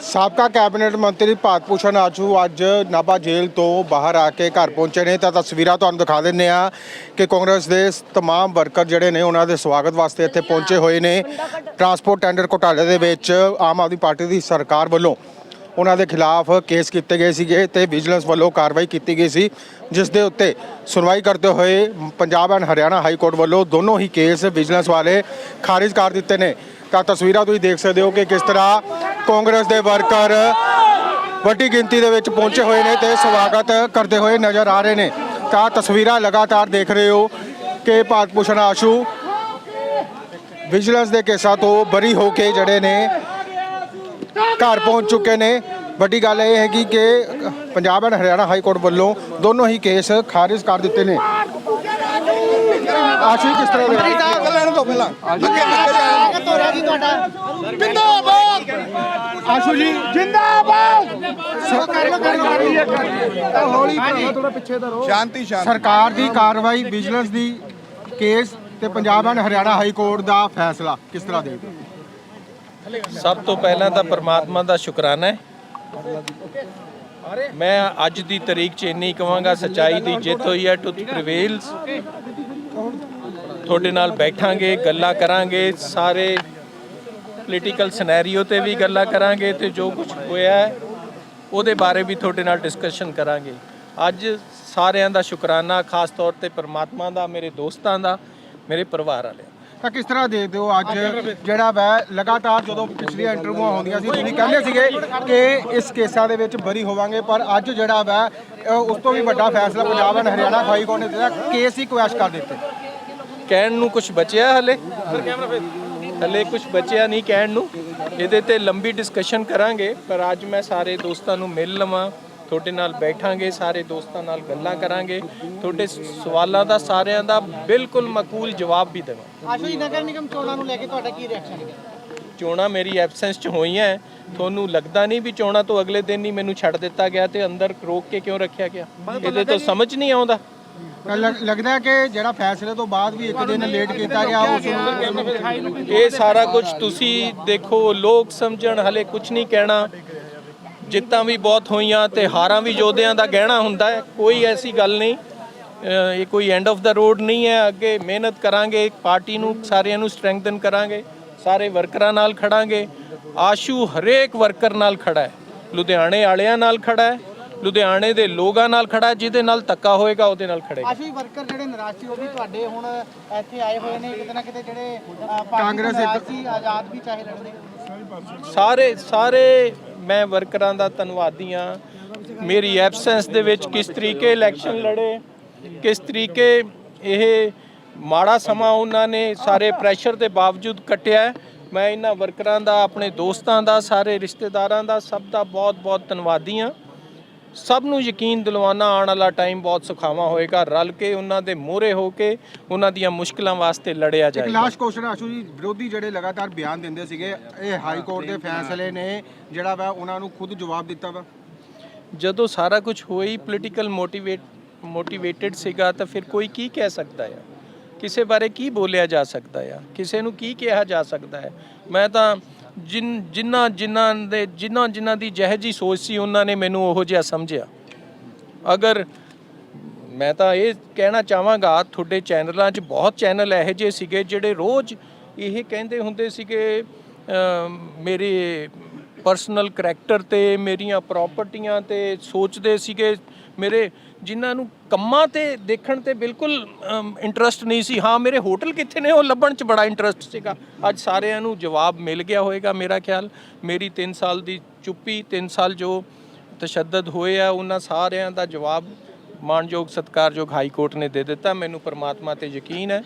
ਸਾਬਕਾ ਕੈਬਨਿਟ ਮੰਤਰੀ ਭਾਰਤ ਭੂਸ਼ਣ ਆਜੂ ਅੱਜ ਨਾਭਾ ਜੇਲ੍ਹ ਤੋਂ ਬਾਹਰ ਆ ਕੇ ਘਰ ਪਹੁੰਚੇ ਨੇ ਤਾਂ ਤਸਵੀਰਾਂ ਤੁਹਾਨੂੰ ਦਿਖਾ ਦਿੰਨੇ ਆ ਕਿ ਕਾਂਗਰਸ ਦੇ ਤਮਾਮ ਵਰਕਰ ਜਿਹੜੇ ਨੇ ਉਹਨਾਂ ਦੇ ਸਵਾਗਤ ਵਾਸਤੇ ਇੱਥੇ ਪਹੁੰਚੇ ਹੋਏ ਨੇ। ਟਰਾਂਸਪੋਰਟ ਟੈਂਡਰ ਘੋਟਾਲੇ ਦੇ ਵਿੱਚ ਆਮ ਆਦਮੀ ਪਾਰਟੀ ਦੀ ਸਰਕਾਰ ਵੱਲੋਂ ਉਹਨਾਂ ਦੇ ਖਿਲਾਫ ਕੇਸ ਕੀਤੇ ਗਏ ਸੀਗੇ ਤੇ ਵਿਜੀਲੈਂਸ ਵੱਲੋਂ ਕਾਰਵਾਈ ਕੀਤੀ ਗਈ ਸੀ, ਜਿਸ ਦੇ ਉੱਤੇ ਸੁਣਵਾਈ ਕਰਦੇ ਹੋਏ Punjab and Haryana high court ਵੱਲੋਂ ਦੋਨੋਂ ਹੀ ਕੇਸ ਵਿਜੀਲੈਂਸ ਵਾਲੇ ਖਾਰਿਜ ਕਰ ਦਿੱਤੇ ਨੇ। ਤਾਂ ਤਸਵੀਰਾਂ ਤੁਸੀਂ ਦੇਖ ਸਕਦੇ ਹੋ ਕਿ ਕਿਸ ਤਰ੍ਹਾਂ ਕਾਂਗਰਸ ਦੇ ਵਰਕਰ ਵੱਡੀ ਗਿਣਤੀ ਦੇ ਵਿੱਚ ਪਹੁੰਚੇ ਹੋਏ ਨੇ ਤੇ ਸਵਾਗਤ ਕਰਦੇ ਹੋਏ ਨਜ਼ਰ ਆ ਰਹੇ ਨੇ। ਤਾਂ ਤਸਵੀਰਾਂ ਲਗਾਤਾਰ ਦੇਖ ਰਹੇ ਹੋ ਕਿ ਭਾਰਤ ਭੂਸ਼ਣ ਆਸ਼ੂ ਵਿਜੀਲੈਂਸ ਦੇ ਕੇਸਾਂ ਤੋਂ ਬਰੀ ਹੋ ਕੇ ਜਿਹੜੇ ਨੇ ਘਰ ਪਹੁੰਚ ਚੁੱਕੇ ਨੇ। ਵੱਡੀ ਗੱਲ ਇਹ ਹੈਗੀ ਕਿ Punjab and Haryana high court ਵੱਲੋਂ ਦੋਨੋਂ ਹੀ ਕੇਸ ਖਾਰਿਜ ਕਰ ਦਿੱਤੇ ਨੇ। ਆਸ਼ੂ ਕਿਸ ਤਰ੍ਹਾਂ ਦੇ ਲੈਣ ਤੋਂ ਪਹਿਲਾਂ ਆਸ਼ੂ ਜੀ ਸ਼ਾਂਤੀ ਸ਼ਾਂਤੀ। ਸਰਕਾਰ ਦੀ ਕਾਰਵਾਈ ਵਿਜੀਲੈਂਸ ਦੀ ਕੇਸ ਤੇ Punjab and Haryana high court ਦਾ ਫੈਸਲਾ ਕਿਸ ਤਰ੍ਹਾਂ ਹੋ? ਸਭ ਤੋਂ ਪਹਿਲਾਂ ਤਾਂ ਪਰਮਾਤਮਾ ਦਾ ਸ਼ੁਕਰਾਨਾ ਹੈ। ਮੈਂ ਅੱਜ ਦੀ ਤਰੀਕ 'ਚ ਇੰਨੀ ਕਵਾਂਗਾ ਸਚਾਈ ਦੀ ਜਿੱਤ ਹੋਈ ਹੈ ਟੁੱਥ ਪ੍ਰੀਵੇਲਸ। ਤੁਹਾਡੇ ਨਾਲ ਬੈਠਾਂਗੇ ਗੱਲਾਂ ਕਰਾਂਗੇ ਸਾਰੇ ਪੋਲੀਟੀਕਲ ਸਿਨੈਰੀਓ ਤੇ ਵੀ ਗੱਲਾਂ ਕਰਾਂਗੇ ਤੇ ਜੋ ਕੁਝ ਹੋਇਆ ਹੈ ਉਹਦੇ ਬਾਰੇ ਵੀ ਤੁਹਾਡੇ ਨਾਲ ਡਿਸਕਸ਼ਨ ਕਰਾਂਗੇ। ਅੱਜ ਸਾਰਿਆਂ ਦਾ ਸ਼ੁਕਰਾਨਾ ਖਾਸ ਤੌਰ ਤੇ ਪਰਮਾਤਮਾ ਦਾ ਮੇਰੇ ਦੋਸਤਾਂ ਦਾ ਮੇਰੇ ਪਰਿਵਾਰ ਵਾਲਿਆਂ ਦਾ। ਤਾਂ ਕਿਸ ਤਰ੍ਹਾਂ ਦੇਖਦੇ ਹੋ ਅੱਜ ਜਿਹੜਾ ਵੈ ਲਗਾਤਾਰ ਜਦੋਂ ਪਿਛਲੀਆਂ ਇੰਟਰਵਿਊਆਂ ਹੁੰਦੀਆਂ ਸੀ ਤੁਸੀਂ ਕਹਿੰਦੇ ਸੀਗੇ ਕਿ ਇਸ ਕੇਸਾਂ ਦੇ ਵਿੱਚ ਬਰੀ ਹੋਵਾਂਗੇ ਪਰ ਅੱਜ ਜਿਹੜਾ ਵੈ ਉਸ ਤੋਂ ਵੀ ਵੱਡਾ ਫੈਸਲਾ Punjab and Haryana high court ਨੇ ਦਿੱਤਾ ਕੇਸ ਹੀ ਕੁਐਸ਼ ਕਰ ਦਿੱਤੇ। ਕਹਿਣ ਨੂੰ ਕੁਝ ਬਚਿਆ ਹਲੇ? ਹਲੇ ਕੁਝ ਬਚਿਆ ਨਹੀਂ ਕਹਿਣ ਨੂੰ। ਇਹਦੇ ਤੇ ਲੰਬੀ ਡਿਸਕਸ਼ਨ ਕਰਾਂਗੇ ਪਰ ਅੱਜ ਮੈਂ ਸਾਰੇ ਦੋਸਤਾਂ ਨੂੰ ਮਿਲ ਲਵਾਂ ਤੁਹਾਡੇ ਨਾਲ ਬੈਠਾਂਗੇ ਸਾਰੇ ਦੋਸਤਾਂ ਨਾਲ ਗੱਲਾਂ ਕਰਾਂਗੇ। ਤੁਹਾਡੇ ਸਵਾਲਾਂ ਦਾ ਸਾਰਿਆਂ ਦਾ ਬਿਲਕੁਲ ਮਕੂਲ ਜਵਾਬ ਵੀ ਦੇਵਾਂ। ਆਸ਼ੂ ਜੀ ਨਗਰ ਨਿਗਮ ਚੋਣਾਂ ਨੂੰ ਲੈ ਕੇ ਤੁਹਾਡਾ ਕੀ ਰਿਐਕਸ਼ਨ ਹੈ ਚੋਣਾਂ ਮੇਰੀ ਐਬਸੈਂਸ 'ਚ ਹੋਈਆਂ ਹੈ। ਤੁਹਾਨੂੰ ਲੱਗਦਾ ਨਹੀਂ ਵੀ ਚੋਣਾਂ ਤੋਂ ਅਗਲੇ ਦਿਨ ਹੀ ਮੈਨੂੰ ਛੱਡ ਦਿੱਤਾ ਗਿਆ ਤੇ ਅੰਦਰ ਰੋਕ ਕੇ ਕਿਉਂ ਰੱਖਿਆ ਗਿਆ? ਇਹਦੇ ਤੋਂ ਸਮਝ ਨਹੀਂ ਆਉਂਦਾ। ਤਾਂ ਲੱਗ- ਲੱਗਦਾ ਹੈ ਕਿ ਜਿਹੜਾ ਫੈਸਲੇ ਤੋਂ ਬਾਅਦ ਵੀ ਇੱਕ ਦਿਨ ਲੇਟ ਕੀਤਾ ਗਿਆ ਉਸ ਨੂੰ ਇਹ ਸਾਰਾ ਕੁਝ ਤੁਸੀਂ ਦੇਖੋ ਲੋਕ ਸਮਝਣ ਹਲੇ ਕੁਝ ਨਹੀਂ ਕਹਿਣਾ। ਜਿੱਤਾਂ ਵੀ ਬਹੁਤ ਹੋਈਆਂ ਤੇ ਹਾਰਾਂ ਵੀ ਯੋਧਿਆਂ ਦਾ ਗਹਿਣਾ ਹੁੰਦਾ ਹੈ ਕੋਈ ਐਸੀ ਗੱਲ ਨਹੀਂ। ਅਹ ਇਹ ਕੋਈ ਐਂਡ ਆਫ ਦਾ ਰੋਡ ਨਹੀਂ ਹੈ ਅੱਗੇ ਮਿਹਨਤ ਕਰਾਂਗੇ ਪਾਰਟੀ ਨੂੰ ਸਾਰਿਆਂ ਨੂੰ ਸਟਰੈਂਥਨ ਕਰਾਂਗੇ ਸਾਰੇ ਵਰਕਰਾਂ ਨਾਲ ਖੜਾਂਗੇ। ਆਸ਼ੂ ਹਰੇਕ ਵਰਕਰ ਨਾਲ ਖੜਾ ਹੈ ਲੁਧਿਆਣੇ ਵਾਲਿਆਂ ਨਾਲ ਖੜਾ ਹੈ ਲੁਧਿਆਣੇ ਦੇ ਲੋਕਾਂ ਨਾਲ ਖੜਾ ਜਿਹਦੇ ਨਾਲ ਧੱਕਾ ਹੋਏਗਾ ਉਹਦੇ ਨਾਲ ਖੜੇਗਾ। ਆਸ਼ੂ ਵਰਕਰ ਜਿਹੜੇ ਨਿਰਾਸ਼ ਸੀ ਉਹ ਵੀ ਤੁਹਾਡੇ ਹੁਣ ਇੱਥੇ ਆਏ ਹੋਏ ਨੇ ਕਿਤੇ ਨਾ ਕਿਤੇ ਜਿਹੜੇ ਕਾਂਗਰਸ ਸੀ ਆਜ਼ਾਦ ਵੀ ਚਾਹੇ ਲੜਦੇ। ਸਾਰੇ ਸਾਰੇ ਮੈਂ ਵਰਕਰਾਂ ਦਾ ਧੰਨਵਾਦੀ ਹਾਂ। ਮੇਰੀ ਐਬਸੈਂਸ ਦੇ ਵਿੱਚ ਕਿਸ ਤਰੀਕੇ ਇਲੈਕਸ਼ਨ ਲੜੇ ਕਿਸ ਤਰੀਕੇ ਇਹ ਮਾੜਾ ਸਮਾਂ ਉਹਨਾਂ ਨੇ ਸਾਰੇ ਪ੍ਰੈਸ਼ਰ ਦੇ ਬਾਵਜੂਦ ਕੱਟਿਆ। ਮੈਂ ਇਹਨਾਂ ਵਰਕਰਾਂ ਦਾ ਆਪਣੇ ਦੋਸਤਾਂ ਦਾ ਸਾਰੇ ਰਿਸ਼ਤੇਦਾਰਾਂ ਦਾ ਸਭ ਦਾ ਬਹੁਤ-ਬਹੁਤ ਧੰਨਵਾਦੀ ਹਾਂ। ਸਭ ਨੂੰ ਯਕੀਨ ਦਿਲਵਾਨਾ ਆਉਣ ਵਾਲਾ ਟਾਈਮ ਬਹੁਤ ਸੁਖਾਵਾਂ ਹੋਏਗਾ। ਰਲ ਕੇ ਉਹਨਾਂ ਦੇ ਮੋਹਰੇ ਹੋ ਕੇ ਉਹਨਾਂ ਦੀਆਂ ਮੁਸ਼ਕਲਾਂ ਵਾਸਤੇ ਲੜਿਆ ਜਾਏਗਾ। ਲਾਸਟ ਕੁਐਸਚਨ ਆਸ਼ੂ ਜੀ ਵਿਰੋਧੀ ਜਿਹੜੇ ਲਗਾਤਾਰ ਬਿਆਨ ਦਿੰਦੇ ਸੀਗੇ ਇਹ ਹਾਈ ਕੋਰਟ ਦੇ ਫੈਸਲੇ ਨੇ ਜਿਹੜਾ ਵਾ ਉਹਨਾਂ ਨੂੰ ਖੁਦ ਜਵਾਬ ਦਿੱਤਾ ਵਾ। ਜਦੋਂ ਸਾਰਾ ਕੁਝ ਹੋਈ ਪੋਲੀਟੀਕਲ ਮੋਟੀਵੇਟ ਮੋਟੀਵੇਟਿਡ ਸੀਗਾ ਤਾਂ ਫਿਰ ਕੋਈ ਕੀ ਕਹਿ ਸਕਦਾ ਹੈ ਕਿਸੇ ਬਾਰੇ ਕੀ ਬੋਲਿਆ ਜਾ ਸਕਦਾ ਹੈ ਕਿਸੇ ਨੂੰ ਕੀ ਕਿਹਾ ਜਾ ਸਕਦਾ ਹੈ ਮੈਂ ਤਾਂ ਜਿਨ ਜਿਨ੍ਹਾਂ ਜਿਨ੍ਹਾਂ ਦੇ ਜਿਨ੍ਹਾਂ ਜਿਨ੍ਹਾਂ ਦੀ ਜਿਹੋ ਜਿਹੀ ਸੋਚ ਸੀ, ਉਹਨਾਂ ਨੇ ਮੈਨੂੰ ਉਹੋ ਜਿਹਾ ਸਮਝਿਆ। ਅਗਰ ਮੈਂ ਤਾਂ ਇਹ ਕਹਿਣਾ ਚਾਹਾਂਗਾ, ਤੁਹਾਡੇ ਚੈਨਲਾਂ 'ਚ ਬਹੁਤ ਚੈਨਲ ਇਹੋ ਜਿਹੇ ਸੀਗੇ ਜਿਹੜੇ ਰੋਜ਼ ਇਹ ਕਹਿੰਦੇ ਹੁੰਦੇ ਸੀਗੇ ਮੇਰੇ ਪਰਸਨਲ ਕਰੈਕਟਰ ਤੇ, ਮੇਰੀਆਂ ਪ੍ਰਾਪਰਟੀਆਂ ਤੇ ਸੋਚਦੇ ਸੀਗੇ, ਮੇਰੇ ਜਿਨ੍ਹਾਂ ਨੂੰ ਕੰਮਾਂ ਤੇ ਦੇਖਣ ਤੇ ਬਿਲਕੁਲ ਇੰਟਰਸਟ ਨਹੀਂ ਸੀ। ਹਾਂ, ਮੇਰੇ ਹੋਟਲ ਕਿੱਥੇ ਨੇ? ਉਹ ਲੱਭਣ 'ਚ ਬੜਾ ਇੰਟਰਸਟ ਸੀਗਾ। ਅੱਜ ਸਾਰਿਆਂ ਨੂੰ ਜਵਾਬ ਮਿਲ ਗਿਆ ਹੋਵੇਗਾ ਮੇਰਾ ਖਿਆਲ। ਮੇਰੀ 3 ਸਾਲ ਦੀ ਚੁੱਪੀ 3 ਸਾਲ ਜੋ ਤਸ਼ੱਦਦ ਹੋਏ ਆ, ਉਹਨਾਂ ਸਾਰਿਆਂ ਦਾ ਜਵਾਬ ਮਾਣਯੋਗ ਸਤਿਕਾਰਯੋਗ ਹਾਈ ਕੋਰਟ ਨੇ ਦੇ ਦਿੱਤਾ। ਮੈਨੂੰ ਪਰਮਾਤਮਾ ਤੇ ਯਕੀਨ ਹੈ।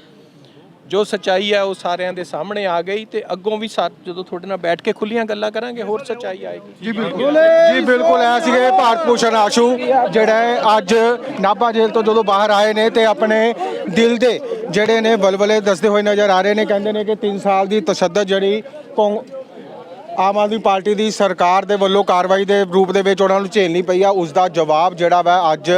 ਜੋ ਸਚਾਈ ਹੈ ਉਹ ਸਾਰਿਆਂ ਦੇ ਸਾਹਮਣੇ ਆ ਗਈ ਤੇ ਅੱਗੋਂ ਵੀ ਸਾ- ਜਦੋਂ ਤੁਹਾਡੇ ਨਾਲ ਬੈਠ ਕੇ ਖੁੱਲੀਆਂ ਗੱਲਾਂ ਕਰਾਂਗੇ, ਹੋਰ ਸਚਾਈ ਆਏਗੀ। ਜੀ ਬਿਲਕੁਲ। ਜੀ ਬਿਲਕੁਲ, ਐ ਸੀਗੇ ਭਾਰਤ ਭੂਸ਼ਣ ਆਸ਼ੂ, ਜਿਹੜਾ ਹੈ ਅੱਜ ਨਾਭਾ ਜੇਲ੍ਹ ਤੋਂ ਜਦੋਂ ਬਾਹਰ ਆਏ ਨੇ ਤੇ ਆਪਣੇ ਦਿਲ ਦੇ ਜਿਹੜੇ ਨੇ ਬਲਬਲੇ ਦੱਸਦੇ ਹੋਏ ਨਜ਼ਰ ਆ ਰਹੇ ਨੇ, ਕਹਿੰਦੇ ਨੇ ਕਿ 3 ਸਾਲ ਦੀ ਤਸ਼ੱਦਦ ਜਿਹੜੀ ਕੌਂ- ਆਮ ਆਦਮੀ ਪਾਰਟੀ ਦੀ ਸਰਕਾਰ ਦੇ ਵੱਲੋਂ ਕਾਰਵਾਈ ਦੇ ਰੂਪ ਦੇ ਵਿੱਚ ਉਹਨਾਂ ਨੂੰ ਝੇਲਣੀ ਪਈ ਆ। ਉਸ ਦਾ ਜਵਾਬ ਜਿਹੜਾ ਵਾ ਅੱਜ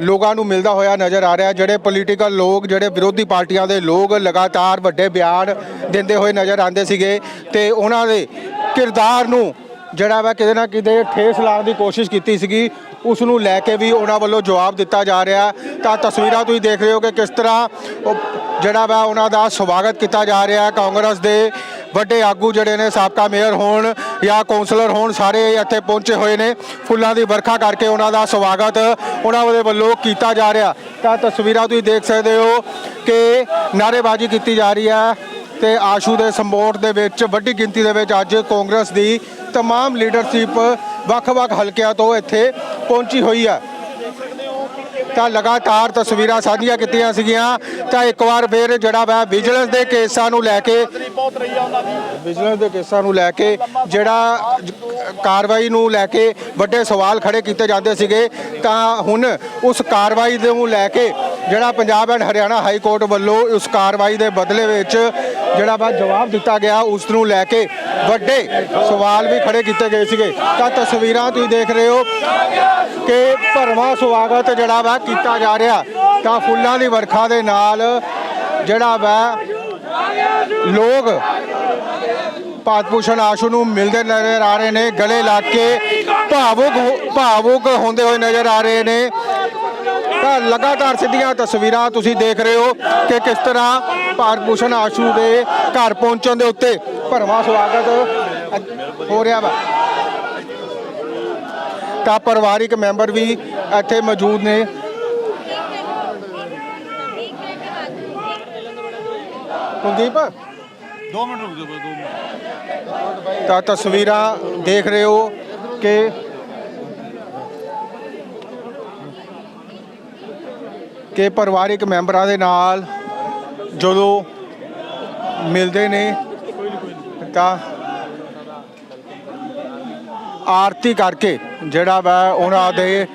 ਲੋਕਾਂ ਨੂੰ ਮਿਲਦਾ ਹੋਇਆ ਨਜ਼ਰ ਆ ਰਿਹਾ ਜਿਹੜੇ ਪੋਲੀਟੀਕਲ ਲੋਕ, ਜਿਹੜੇ ਵਿਰੋਧੀ ਪਾਰਟੀਆਂ ਦੇ ਲੋਕ ਲਗਾਤਾਰ ਵੱਡੇ ਬਿਆਨ ਦਿੰਦੇ ਹੋਏ ਨਜ਼ਰ ਆਉਂਦੇ ਸੀਗੇ ਤੇ ਉਹਨਾਂ ਦੇ ਕਿਰਦਾਰ ਨੂੰ ਜਿਹੜਾ ਵਾ ਕਿਤੇ ਨਾ ਕਿਤੇ ਠੇਸ ਲਾਉਣ ਦੀ ਕੋਸ਼ਿਸ਼ ਕੀਤੀ ਸੀਗੀ ਉਸ ਨੂੰ ਲੈ ਕੇ ਵੀ ਉਹਨਾਂ ਵੱਲੋਂ ਜਵਾਬ ਦਿੱਤਾ ਜਾ ਰਿਹਾ। ਤਾਂ ਤਸਵੀਰਾਂ ਤੁਸੀਂ ਦੇਖ ਰਹੇ ਹੋ ਕਿ ਕਿਸ ਤਰ੍ਹਾਂ ਜਿਹੜਾ ਵਾ ਉਹਨਾਂ ਦਾ ਸਵਾਗਤ ਕੀਤਾ ਜਾ ਰਿਹਾ ਕਾਂਗਰਸ ਦੇ ਵੱਡੇ ਆਗੂ ਜਿਹੜੇ ਨੇ, ਸਾਬਕਾ ਮੇਅਰ ਹੋਣ ਜਾਂ ਕੌਂਸਲਰ ਹੋਣ, ਸਾਰੇ ਇੱਥੇ ਪਹੁੰਚੇ ਹੋਏ ਨੇ। ਫੁੱਲਾਂ ਦੀ ਵਰਖਾ ਕਰਕੇ ਉਹਨਾਂ ਦਾ ਸਵਾਗਤ ਉਹਨਾਂ ਦੇ ਵੱਲੋਂ ਕੀਤਾ ਜਾ ਰਿਹਾ। ਤਾਂ ਤਸਵੀਰਾਂ ਤੁਸੀਂ ਦੇਖ ਸਕਦੇ ਹੋ ਕਿ ਨਾਅਰੇਬਾਜ਼ੀ ਕੀਤੀ ਜਾ ਰਹੀ ਹੈ। ਤੇ ਆਸ਼ੂ ਦੇ ਸੰਬੋਧ ਦੇ ਵਿੱਚ ਵੱਡੀ ਗਿਣਤੀ ਦੇ ਵਿੱਚ ਅੱਜ ਕਾਂਗਰਸ ਦੀ तमाम ਲੀਡਰਸ਼ਿਪ ਵੱਖ-ਵੱਖ ਹਲਕਿਆਂ ਤੋਂ ਇੱਥੇ ਪਹੁੰਚੀ ਹੋਈ ਹੈ ਤਾਂ ਲਗਾਤਾਰ ਤਸਵੀਰਾਂ ਸਾਂਝੀਆਂ ਕੀਤੀਆਂ ਸੀਗੀਆਂ ਤਾਂ ਇੱਕ ਵਾਰ ਫਿਰ ਜਿਹੜਾ ਵਾ ਵਿਜੀਲੈਂਸ ਦੇ ਕੇਸਾਂ ਨੂੰ ਲੈ ਕੇ ਵਿਜੀਲੈਂਸ ਦੇ ਕੇਸਾਂ ਨੂੰ ਲੈ ਕੇ ਜਿਹੜਾ ਜ- ਕਾਰਵਾਈ ਨੂੰ ਲੈ ਕੇ ਵੱਡੇ ਸਵਾਲ ਖੜੇ ਕੀਤੇ ਜਾਂਦੇ ਸੀਗੇ ਤਾਂ ਹੁਣ ਉਸ ਕਾਰਵਾਈ ਦੇ ਨੂੰ ਲੈ ਕੇ ਜਿਹੜਾ Punjab and Haryana high court ਵੱਲੋਂ ਉਸ ਕਾਰਵਾਈ ਦੇ ਬਦਲੇ ਵਿੱਚ ਜਿਹੜਾ ਵਾ ਜਵਾਬ ਦਿੱਤਾ ਗਿਆ ਉਸ ਨੂੰ ਲੈ ਕੇ ਵੱਡੇ ਸਵਾਲ ਵੀ ਖੜੇ ਕੀਤੇ ਗਏ ਸੀਗੇ। ਤਾਂ ਤਸਵੀਰਾਂ ਤੁਸੀਂ ਦੇਖ ਰਹੇ ਹੋ ਕਿ ਭਰਵਾਂ ਸਵਾਗਤ ਜਿਹੜਾ ਵਾ ਕੀਤਾ ਜਾ ਰਿਹਾ, ਤਾਂ ਫੁੱਲਾਂ ਦੀ ਵਰਖਾ ਦੇ ਨਾਲ ਜਿਹੜਾ ਵਾ ਲੋਕ ਭਾਰਤ ਭੂਸ਼ਣ ਆਸ਼ੂ ਨੂੰ ਮਿਲਦੇ ਨਜ਼ਰ ਆ ਰਹੇ ਨੇ, ਗਲੇ ਲਾ ਕੇ ਭਾਵੁਕ ਹੋ- ਭਾਵੁਕ ਹੁੰਦੇ ਹੋਏ ਨਜ਼ਰ ਆ ਰਹੇ ਨੇ। ਤਾਂ ਲਗਾਤਾਰ ਸਿੱਧੀਆਂ ਤਸਵੀਰਾਂ ਤੁਸੀਂ ਦੇਖ ਰਹੇ ਹੋ ਕਿ ਕਿਸ ਤਰ੍ਹਾਂ ਭਾਰਤ ਭੂਸ਼ਣ ਆਸ਼ੂ ਦੇ ਘਰ ਪਹੁੰਚਣ ਦੇ ਉੱਤੇ ਭਰਵਾਂ ਸਵਾਗਤ ਹੋ ਰਿਹਾ ਵਾ। ਤਾਂ ਪਰਿਵਾਰਿਕ ਮੈਂਬਰ ਵੀ ਇੱਥੇ ਮੌਜੂਦ ਨੇ। ਕੁਲਦੀਪ? 2 ਮਿੰਟ ਰੁਕ ਜਾਓ 2 ਮਿੰਟ। ਤਾਂ ਤਸਵੀਰਾਂ ਦੇਖ ਰਹੇ ਹੋ ਕਿ ਕਿ ਪਰਿਵਾਰਿਕ ਮੈਂਬਰਾਂ ਦੇ ਨਾਲ ਜਦੋਂ ਮਿਲਦੇ ਨੇ ਤਾਂ ਆਰਤੀ ਕਰਕੇ ਜਿਹੜਾ ਵਾ ਉਹਨਾਂ ਦੇ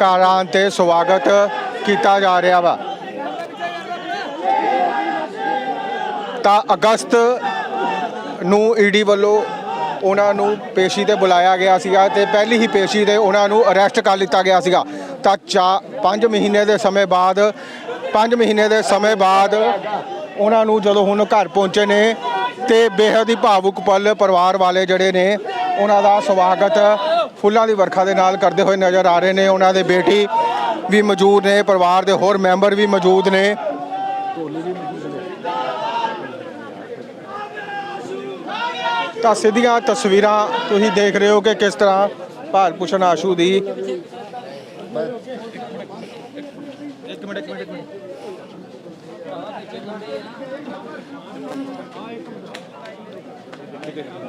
ਘਰਾਂ ਤੇ ਸਵਾਗਤ ਕੀਤਾ ਜਾ ਰਿਹਾ ਵਾ। ਤਾਂ ਅਗਸਤ ਨੂੰ ਈਡੀ ਵੱਲੋਂ ਉਹਨਾਂ ਨੂੰ ਪੇਸ਼ੀ ਤੇ ਬੁਲਾਇਆ ਗਿਆ ਸੀਗਾ ਤੇ ਪਹਿਲੀ ਹੀ ਪੇਸ਼ੀ ਤੇ ਉਹਨਾਂ ਨੂੰ ਅਰੈਸਟ ਕਰ ਲਿੱਤਾ ਗਿਆ ਸੀਗਾ। ਤਾਂ ਚਾ 5 ਮਹੀਨੇ ਦੇ ਸਮੇਂ ਬਾਅਦ 5 ਮਹੀਨੇ ਦੇ ਸਮੇਂ ਬਾਅਦ ਉਹਨਾਂ ਨੂੰ ਜਦੋਂ ਹੁਣ ਘਰ ਪਹੁੰਚੇ ਨੇ ਤੇ ਬੇਹੱਦ ਹੀ ਭਾਵੁਕ ਪਲ ਪਰਿਵਾਰ ਵਾਲੇ ਜਿਹੜੇ ਨੇ ਉਹਨਾਂ ਦਾ ਸਵਾਗਤ ਫੁੱਲਾਂ ਦੀ ਵਰਖਾ ਦੇ ਨਾਲ ਕਰਦੇ ਹੋਏ ਨਜ਼ਰ ਆ ਰਹੇ ਨੇ। ਉਹਨਾਂ ਦੇ ਬੇਟੀ ਵੀ ਮੌਜੂਦ ਨੇ, ਪਰਿਵਾਰ ਦੇ ਹੋਰ ਮੈਂਬਰ ਵੀ ਮੌਜੂਦ ਨੇ। ਤਾਂ ਸਿੱਧੀਆਂ ਤਸਵੀਰਾਂ ਤੁਸੀਂ ਦੇਖ ਰਹੇ ਹੋ ਕਿ ਕਿਸ ਤਰ੍ਹਾਂ ਭਾਰਤ ਭੂਸ਼ਣ ਆਸ਼ੂ ਦੀ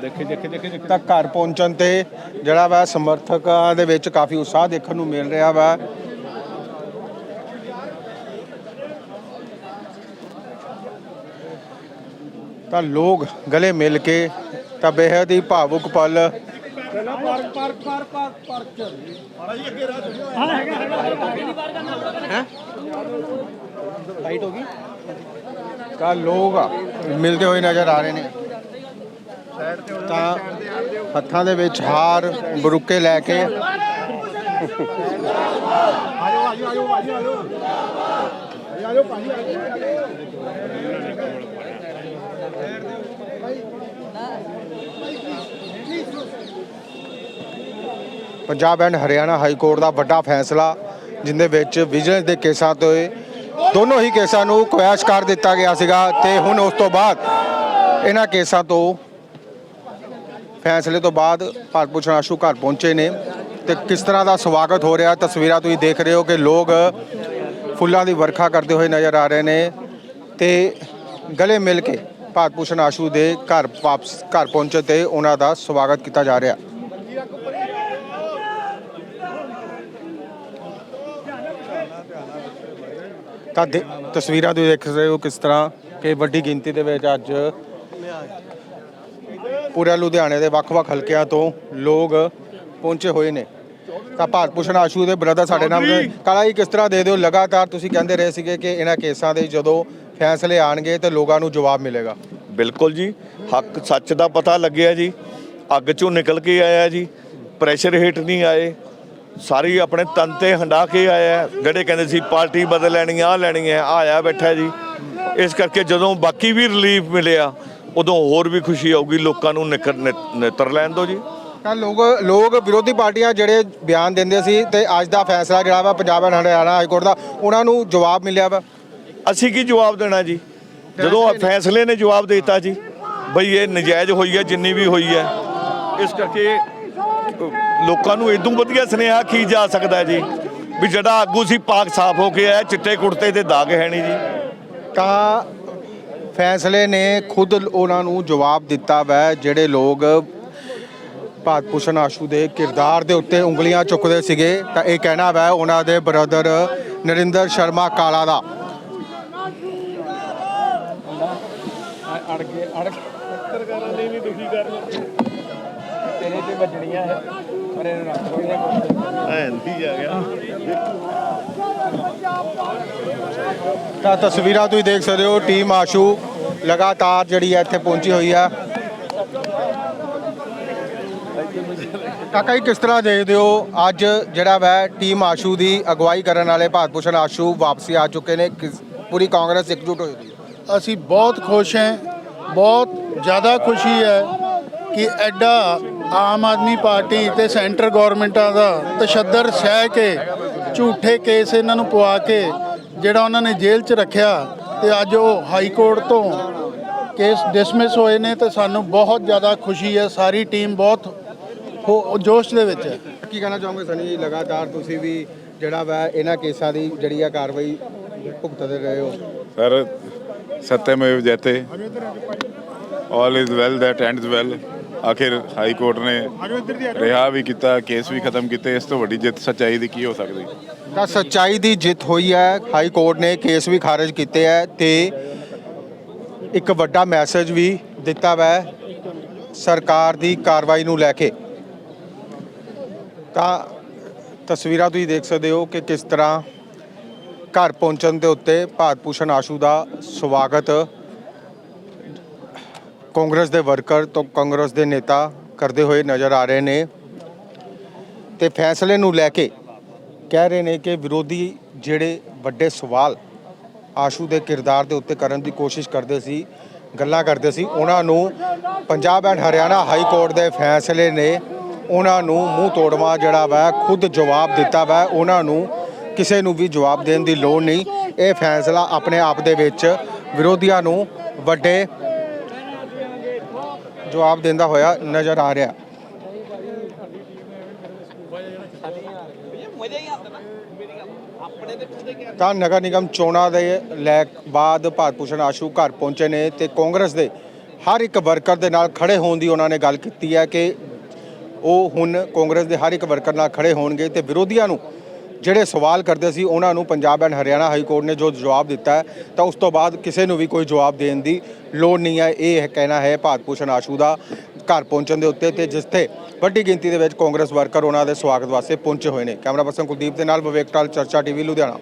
ਦੇਖੇ ਦੇਖੇ ਦੇਖੇ ਦੇਖੇ ਤਾਂ ਘਰ ਪਹੁੰਚਣ ਤੇ ਜਿਹੜਾ ਵਾ ਸਮਰਥਕਾਂ ਦੇ ਵਿੱਚ ਕਾਫੀ ਉਤਸ਼ਾਹ ਦੇਖਣ ਨੂੰ ਮਿਲ ਰਿਹਾ ਵਾ ਤਾਂ ਲੋਕ ਗਲੇ ਮਿਲ ਕੇ ਤਾਂ ਬੇਹੱਦ ਹੀ ਭਾਵੁਕ ਪਲ ਹੋ ਗਈ ਤਾਂ ਲੋਕ ਮਿਲਦੇ ਹੋਏ ਨਜ਼ਰ ਆ ਰਹੇ ਨੇ ਤਾਂ ਹੱਥਾਂ ਦੇ ਵਿੱਚ ਹਾਰ ਬਰੁੱਕੇ ਲੈ ਕੇ Punjab and Haryana high court ਦਾ ਵੱਡਾ ਫੈਸਲਾ ਜਿੰਦੇ ਵਿੱਚ ਵਿਜੀਲੈਂਸ ਦੇ ਕੇਸਾਂ ਤੋਂ ਦੋਨੋਂ ਹੀ ਕੇਸਾਂ ਨੂੰ ਕੁਐਸ਼ ਕਰ ਦਿੱਤਾ ਗਿਆ ਸੀਗਾ ਤੇ ਹੁਣ ਉਸ ਤੋਂ ਬਾਅਦ ਇਹਨਾਂ ਕੇਸਾਂ ਤੋਂ ਫੈਸਲੇ ਤੋਂ ਬਾਅਦ ਭਾਰਤ ਭੂਸ਼ਣ ਆਸ਼ੂ ਘਰ ਪਹੁੰਚੇ ਨੇ ਤੇ ਕਿਸ ਤਰ੍ਹਾਂ ਦਾ ਸਵਾਗਤ ਹੋ ਰਿਹਾ ਤਸਵੀਰਾਂ ਤੁਸੀਂ ਦੇਖ ਰਹੇ ਹੋ ਕਿ ਲੋਕ ਫੁੱਲਾਂ ਦੀ ਵਰਖਾ ਕਰਦੇ ਹੋਏ ਨਜ਼ਰ ਆ ਰਹੇ ਨੇ ਤੇ ਗਲੇ ਮਿਲ ਕੇ ਭਾਰਤ ਭੂਸ਼ਣ ਆਸ਼ੂ ਦੇ ਘਰ ਵਾਪਸ ਘਰ ਪਹੁੰਚੇ ਤੇ ਉਹਨਾਂ ਦਾ ਸਵਾਗਤ ਕੀਤਾ ਜਾ ਰਿਹਾ। ਤਾਂ ਦੇ- ਤਸਵੀਰਾਂ ਤੁਸੀਂ ਦੇਖ ਰਹੇ ਹੋ ਕਿਸ ਤਰ੍ਹਾਂ ਕਿ ਵੱਡੀ ਗਿਣਤੀ ਦੇ ਵਿੱਚ ਅੱਜ ਪੂਰੇ ਲੁਧਿਆਣੇ ਦੇ ਵੱਖ-ਵੱਖ ਹਲਕਿਆਂ ਤੋਂ ਲੋਕ ਪਹੁੰਚੇ ਹੋਏ ਨੇ। ਤਾਂ ਭਾਰਤ ਭੂਸ਼ਣ ਆਸ਼ੂ ਦੇ ਬ੍ਰਦਰ ਸਾਡੇ ਨਾਲ। ਕਾਲਾ ਜੀ ਕਿਸ ਤਰ੍ਹਾਂ ਦੇ ਦਿਓ? ਲਗਾਤਾਰ ਤੁਸੀਂ ਕਹਿੰਦੇ ਰਹੇ ਸੀਗੇ ਕਿ ਇਹਨਾਂ ਕੇਸਾਂ ਦੇ ਜਦੋਂ ਫੈਸਲੇ ਆਣਗੇ ਤੇ ਲੋਕਾਂ ਨੂੰ ਜਵਾਬ ਮਿਲੇਗਾ। ਬਿਲਕੁਲ ਜੀ। ਹੱਕ ਸੱਚ ਦਾ ਪਤਾ ਲੱਗਿਆ ਜੀ। ਅੱਗ ਚੋਂ ਨਿਕਲ ਕੇ ਆਇਆ ਜੀ। ਪ੍ਰੈਸ਼ਰ ਹੇਠ ਨਹੀਂ ਆਏ। ਸਾਰੀ ਆਪਣੇ ਤਨ ਤੇ ਹੰਡਾ ਕੇ ਆਇਆ ਜਿਹੜੇ ਕਹਿੰਦੇ ਸੀ ਪਾਰਟੀ ਬਦਲ ਲੈਣੀ ਆ ਲੈਣੀ ਹੈ ਆਇਆ ਬੈਠਾ ਜੀ। ਇਸ ਕਰਕੇ ਜਦੋਂ ਬਾਕੀ ਵੀ ਰਿਲੀਫ ਮਿਲਿਆ ਉਦੋਂ ਹੋਰ ਵੀ ਖੁਸ਼ੀ ਆਊਗੀ ਲੋਕਾਂ ਨੂੰ ਨਿਤਰ ਲੈਣ ਦਿਓ ਜੀ। ਤਾਂ ਲੋਕ ਲੋਕ ਵਿਰੋਧੀ ਪਾਰਟੀਆਂ ਜਿਹੜੇ ਬਿਆਨ ਦਿੰਦੇ ਸੀ ਤੇ ਅੱਜ ਦਾ ਫੈਸਲਾ ਜਿਹੜਾ ਵਾ Punjab and Haryana high court ਦਾ ਉਹਨਾਂ ਨੂੰ ਜਵਾਬ ਮਿਲਿਆ ਵਾ। ਅਸੀਂ ਕੀ ਜਵਾਬ ਦੇਣਾ ਜੀ? ਜਦੋਂ ਫੈਸਲੇ ਨੇ ਜਵਾਬ ਦੇ ਦਿੱਤਾ ਜੀ ਬਈ ਇਹ ਨਜਾਇਜ਼ ਹੋਈ ਹੈ ਜਿੰਨੀ ਵੀ ਹੋਈ ਹੈ। ਇਸ ਕਰਕੇ ਲੋਕਾਂ ਨੂੰ ਇਦੋਂ ਵਧੀਆ ਸੁਨੇਹਾ ਕੀ ਜਾ ਸਕਦਾ ਜੀ? ਵੀ ਜਿਹੜਾ ਆਗੂ ਸੀ ਪਾਕ ਸਾਫ਼ ਹੋ ਕੇ ਆਇਆ ਚਿੱਟੇ ਕੁੜਤੇ ਤੇ ਦਾਗ ਹੈ ਨਹੀਂ ਜੀ। ਤਾਂ ਫੈਸਲੇ ਨੇ ਖੁਦ ਉਹਨਾਂ ਨੂੰ ਜਵਾਬ ਦਿੱਤਾ ਵੈ ਜਿਹੜੇ ਲੋਕ ਭਾਰਤ ਭੂਸ਼ਣ ਆਸ਼ੂ ਦੇ ਕਿਰਦਾਰ ਦੇ ਉੱਤੇ ਉਂਗਲੀਆਂ ਚੁੱਕਦੇ ਸੀਗੇ। ਤਾਂ ਇਹ ਕਹਿਣਾ ਵੈ ਉਹਨਾਂ ਦੇ ਬ੍ਰਦਰ ਨਰਿੰਦਰ ਸ਼ਰਮਾ ਕਾਲਾ ਦਾ। ਅੜ ਕੇ ਅੜ ਪੱਤਰਕਾਰਾਂ ਲਈ ਵੀ ਦੁਖੀ ਕਰ ਵੱਜਣੀਆਂ ਹੈ ਪਰ ਇਹਨੂੰ ਰੱਖ ਦੋ ਐਂਦੀ ਆ ਗਿਆ। ਤਾਂ ਤਸਵੀਰਾਂ ਤੁਸੀਂ ਦੇਖ ਸਕਦੇ ਹੋ ਟੀਮ ਆਸ਼ੂ ਲਗਾਤਾਰ ਜਿਹੜੀ ਹੈ ਇੱਥੇ ਪਹੁੰਚੀ ਹੋਈ ਆ। ਕਾਕਾ ਜੀ ਕਿਸ ਤਰ੍ਹਾਂ ਦੇਖਦੇ ਹੋ ਅੱਜ ਜਿਹੜਾ ਵੈ ਟੀਮ ਆਸ਼ੂ ਦੀ ਅਗਵਾਈ ਕਰਨ ਵਾਲੇ ਭਾਰਤ ਭੂਸ਼ਣ ਆਸ਼ੂ ਵਾਪਸੀ ਆ ਚੁੱਕੇ ਨੇ? ਪੂਰੀ ਕਾਂਗਰਸ ਇਕਜੁੱਟ ਹੋਈ ਹੋਈ ਹੈ ਅਸੀਂ ਬਹੁਤ ਖੁਸ਼ ਹਾਂ ਬਹੁਤ ਜ਼ਿਆਦਾ ਖੁਸ਼ੀ ਹੈ ਕਿ ਐਡਾ ਆਮ ਆਦਮੀ ਪਾਰਟੀ ਤੇ ਸੈਂਟਰ ਗਵਰਨਮੈਂਟਾਂ ਦਾ ਤਸ਼ੱਦਦ ਸਹਿ ਕੇ ਝੂਠੇ ਕੇਸ ਇਹਨਾਂ ਨੂੰ ਪਵਾ ਕੇ ਜਿਹੜਾ ਉਹਨਾਂ ਨੇ ਜੇਲ੍ਹ 'ਚ ਰੱਖਿਆ ਤੇ ਅੱਜ ਉਹ ਹਾਈ ਕੋਰਟ ਤੋਂ ਕੇਸ ਡਿਸਮਿਸ ਹੋਏ ਨੇ ਤੇ ਸਾਨੂੰ ਬਹੁਤ ਜ਼ਿਆਦਾ ਖੁਸ਼ੀ ਹੈ ਸਾਰੀ ਟੀਮ ਬਹੁਤ ਜੋਸ਼ ਦੇ ਵਿੱਚ ਹੈ। ਕੀ ਕਹਿਣਾ ਚਾਹੋਗੇ ਸਨੀ ਜੀ? ਲਗਾਤਾਰ ਤੁਸੀਂ ਵੀ ਜਿਹੜਾ ਵੈ ਇਹਨਾਂ ਕੇਸਾਂ ਦੀ ਜਿਹੜੀ ਆ ਕਾਰਵਾਈ ਭੁਗਤਦੇ ਰਹੇ ਹੋ। ਸਰ ਸਤਿਅਮੇਵ Jayate all is well that ends well ਆਖਿਰ ਹਾਈ ਕੋਰਟ ਨੇ ਰਿਹਾ ਵੀ ਕੀਤਾ, ਕੇਸ ਵੀ ਖਤਮ ਕੀਤੇ, ਇਸ ਤੋਂ ਵੱਡੀ ਜਿੱਤ ਸੱਚਾਈ ਦੀ ਕੀ ਹੋ ਸਕਦੀ? ਤਾਂ ਸੱਚਾਈ ਦੀ ਜਿੱਤ ਹੋਈ ਹੈ, ਹਾਈ ਕੋਰਟ ਨੇ ਕੇਸ ਵੀ ਖਾਰਜ ਕੀਤੇ ਹੈ ਤੇ ਇੱਕ ਵੱਡਾ ਮੈਸੇਜ ਵੀ ਦਿੱਤਾ ਵੈ, ਸਰਕਾਰ ਦੀ ਕਾਰਵਾਈ ਨੂੰ ਲੈ ਕੇ। ਤਾਂ ਤਸਵੀਰਾਂ ਤੁਸੀਂ ਦੇਖ ਸਕਦੇ ਹੋ ਕਿ ਕਿਸ ਤਰ੍ਹਾਂ ਘਰ ਪਹੁੰਚਣ ਦੇ ਉੱਤੇ ਭਾਰਤ ਭੂਸ਼ਣ ਆਸ਼ੂ ਦਾ ਸਵਾਗਤ ਕਾਂਗਰਸ ਦੇ ਵਰਕਰ ਤੋਂ ਕਾਂਗਰਸ ਦੇ ਨੇਤਾ ਕਰਦੇ ਹੋਏ ਨਜ਼ਰ ਆ ਰਹੇ ਨੇ ਤੇ ਫੈਸਲੇ ਨੂੰ ਲੈ ਕੇ ਕਹਿ ਰਹੇ ਨੇ ਕਿ ਵਿਰੋਧੀ ਜਿਹੜੇ ਵੱਡੇ ਸਵਾਲ ਆਸ਼ੂ ਦੇ ਕਿਰਦਾਰ ਦੇ ਉੱਤੇ ਕਰਨ ਦੀ ਕੋਸ਼ਿਸ਼ ਕਰਦੇ ਸੀ, ਗੱਲਾਂ ਕਰਦੇ ਸੀ, ਉਹਨਾਂ ਨੂੰ Punjab and Haryana high court ਦੇ ਫੈਸਲੇ ਨੇ ਉਹਨਾਂ ਨੂੰ ਮੂੰਹ ਤੋੜਵਾ ਜਿਹੜਾ ਵਾ, ਖੁਦ ਜਵਾਬ ਦਿੱਤਾ ਵਾ, ਉਹਨਾਂ ਨੂੰ ਕਿਸੇ ਨੂੰ ਵੀ ਜਵਾਬ ਦੇਣ ਦੀ ਲੋੜ ਨਹੀਂ। ਇਹ ਫੈਸਲਾ ਆਪਣੇ ਆਪ ਦੇ ਵਿੱਚ ਵਿਰੋਧੀਆਂ ਨੂੰ ਵੱਡੇ ਜਵਾਬ ਦਿੰਦਾ ਹੋਇਆ ਨਜ਼ਰ ਆ ਰਿਹਾ। ਤਾਂ ਨਗਰ ਨਿਗਮ ਚੋਣਾਂ ਦੇ ਲੈ ਬਾਅਦ ਭਾਰਤ ਭੂਸ਼ਣ ਆਸ਼ੂ ਘਰ ਪਹੁੰਚੇ ਨੇ ਤੇ ਕਾਂਗਰਸ ਦੇ ਹਰ ਇੱਕ ਵਰਕਰ ਦੇ ਨਾਲ ਖੜੇ ਹੋਣ ਦੀ ਉਹਨਾਂ ਨੇ ਗੱਲ ਕੀਤੀ ਹੈ ਕਿ ਉਹ ਹੁਣ ਕਾਂਗਰਸ ਦੇ ਹਰ ਇੱਕ ਵਰਕਰ ਨਾਲ ਖੜੇ ਹੋਣਗੇ ਤੇ ਵਿਰੋਧੀਆਂ ਨੂੰ ਜਿਹੜੇ ਸਵਾਲ ਕਰਦੇ ਸੀ ਉਹਨਾਂ ਨੂੰ Punjab and Haryana high court ਨੇ ਜੋ ਜਵਾਬ ਦਿੱਤਾ ਤਾਂ ਉਸ ਤੋਂ ਬਾਅਦ ਕਿਸੇ ਨੂੰ ਵੀ ਕੋਈ ਜਵਾਬ ਦੇਣ ਦੀ ਲੋੜ ਨਹੀਂ ਹੈ। ਇਹ ਕਹਿਣਾ ਹੈ ਭਾਰਤ ਭੂਸ਼ਣ ਆਸ਼ੂ ਦਾ ਘਰ ਪਹੁੰਚਣ ਦੇ ਉੱਤੇ ਤੇ ਜਿੱਥੇ ਵੱਡੀ ਗਿਣਤੀ ਦੇ ਵਿੱਚ ਕਾਂਗਰਸ ਵਰਕਰ ਉਹਨਾਂ ਦੇ ਸਵਾਗਤ ਵਾਸਤੇ ਪਹੁੰਚੇ ਹੋਏ ਨੇ। ਕੈਮਰਾ ਪਰਸਨ ਕੁਲਦੀਪ ਦੇ ਨਾਲ ਵਿਵੇਕ ਟਾਲ, ਚਰਚਾ ਟੀਵੀ, ਲੁਧਿਆਣਾ।